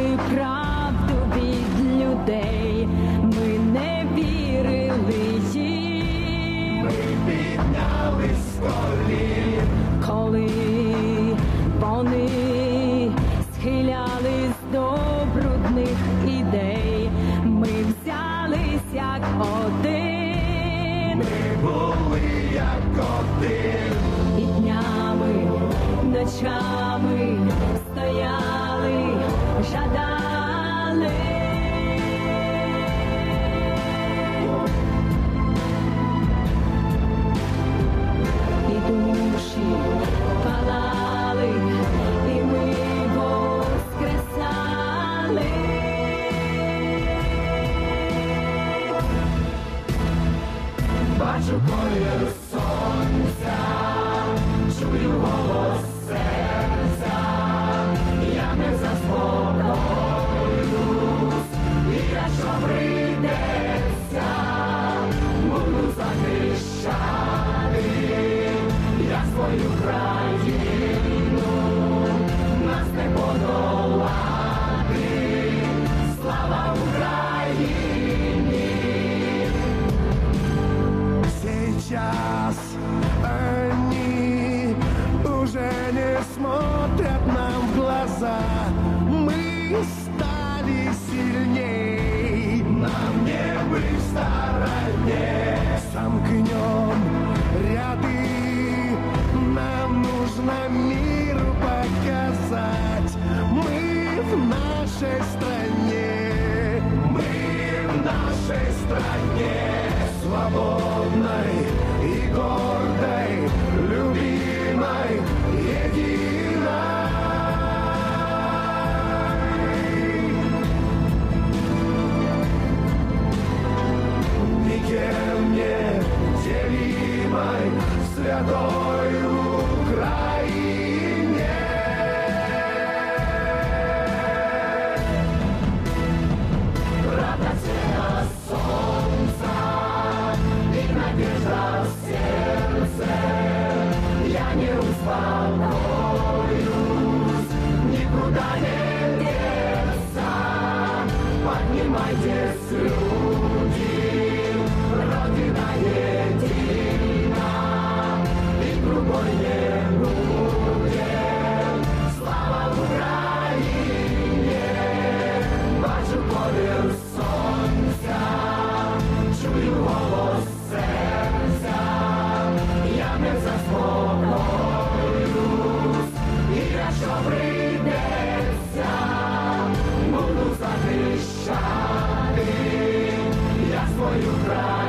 ховали правду від людей, ми не вірили їм, ми підняли з коли вони схилялись до брудних ідей, ми взялись як один, ми були як один. І днями ночами. Metropolis. Смотрят нам в глаза. Мы стали сильней, нам не быть в стороне. Сомкнем ряды, нам нужно мир показать. Мы в нашей стране, мы в нашей стране свободной Chicago. you proud.